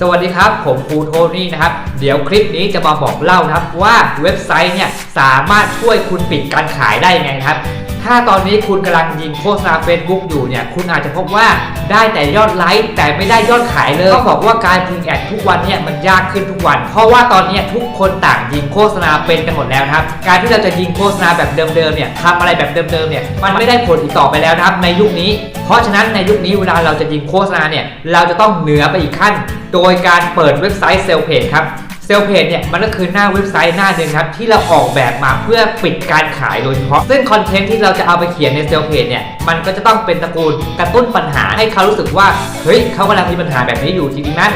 สวัสดีครับ ผมครูโทนี่นะครับ เดี๋ยวคลิปนี้จะมาบอกเล่านะครับว่าเว็บไซต์เนี่ยสามารถช่วยคุณปิดการขายได้ยังไงนะครับ ถ้าตอนนี้คุณกำลังยิงโฆษณา Facebook อยู่เนี่ย คุณอาจจะพบว่าได้แต่ยอดไลค์แต่ไม่ได้ยอดขายเลยต้องบอกว่าการยิงแอดทุกวันเนี่ยมันยากขึ้นทุกวัน เพราะว่าตอนนี้ทุกคนต่างยิงโฆษณาเป็นกันหมดแล้วนะครับ การที่เราจะยิงโฆษณาแบบเดิมๆเนี่ยทำอะไรแบบเดิมๆเนี่ยมันไม่ได้ผลอีกต่อไปแล้วนะครับในยุคนี้ เพราะฉะนั้นในยุคนี้เวลาเราจะยิงโฆษณาเนี่ยเราจะต้องเหนือไปอีกขั้น โดยการเปิดเว็บไซต์เซลเพจครับ เซลเพจเนี่ยมันก็คือหน้าเว็บไซต์หน้าหนึ่งครับที่เราออกแบบมาเพื่อปิดการขายโดยเฉพาะ ซึ่งคอนเทนต์ที่เราจะเอาไปเขียนในเซลเพจเนี่ยมันก็จะต้องเป็นตระกูลกระตุ้นปัญหาให้เขารู้สึกว่าเฮ้ยเขากำลังมีปัญหาแบบนี้อยู่จริงๆนั้น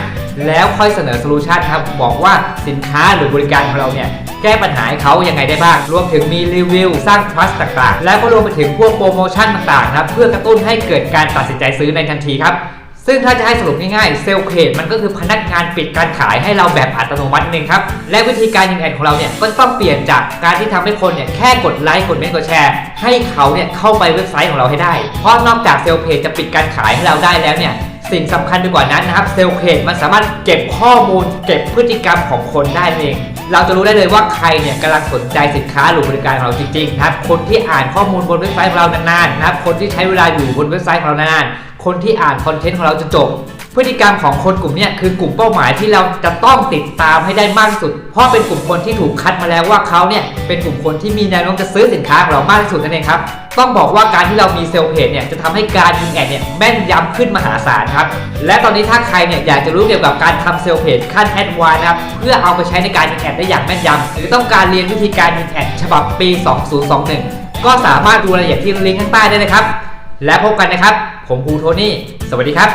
แล้วค่อยเสนอโซลูชันครับบอกว่าสินค้าหรือบริการของเราเนี่ยแก้ปัญหาให้เขายังไงได้บ้าง รวมถึงมีรีวิว สร้าง trust ต่างๆ แล้วก็รวมไปถึงพวกโปรโมชั่นต่างๆครับเพื่อกระตุ้นให้เกิดการตัดสินใจซื้อในทันทีครับ ซึ่งถ้าจะให้สรุปง่ายๆเซลล์เพจมันก็คือพนักงานปิดการขายให้เราแบบอัตโนมัตินึงครับ และวิธีการยิงแอดของเราเนี่ยก็ต้องเปลี่ยนจากการที่ทำให้คนเนี่ยแค่กดไลค์กดเมนต์กดแชร์ ให้เขาเนี่ยเข้าไปเว็บไซต์ของเราให้ได้ เพราะนอกจากเซลล์เพจจะปิดการขายให้เราได้แล้วเนี่ยสิ่งสำคัญไปกว่านั้นนะครับเซลล์เพจมันสามารถเก็บข้อมูล เก็บพฤติกรรมของคนได้เองเราจะรู้ได้เลยว่าใครเนี่ยกำลังสนใจสินค้าหรือบริการของเราจริงๆนะครับคนที่อ่านข้อมูลบนเว็บไซต์ของเรานานๆนะครับคนที่ใช้เวลาอยู่บนเว็บไซต์ของเรานานๆ คนที่อ่านคอนเทนต์ของเราจนจบ พฤติกรรมของคนกลุ่มนี้คือกลุ่มเป้าหมายที่เราจะต้องติดตามให้ได้มากที่สุด เพราะเป็นกลุ่มคนที่ถูกคัดมาแล้วว่าเขาเนี่ยเป็นกลุ่มคนที่มีแนวโน้มจะซื้อสินค้าของเรามากที่สุดนั่นเองครับต้องบอกว่าการที่เรามีเซลล์เพจเนี่ยจะทำให้การยิงแอดเนี่ยแม่นยำขึ้นมหาศาลครับ และตอนนี้ถ้าใครเนี่ยอยากจะรู้เกี่ยวกับการทำเซลล์เพจขั้นแอดวานนะครับเพื่อเอาไปใช้ในการยิงแอดได้อย่างแม่นยำหรือต้องการเรียนวิธีการยิงแอดฉบับปี 2021 ก็สามารถดูรายละเอียดที่ลิงก์ข้างใต้ได้เลยครับ และพบกันนะครับ ผมครูโทนี่ สวัสดีครับ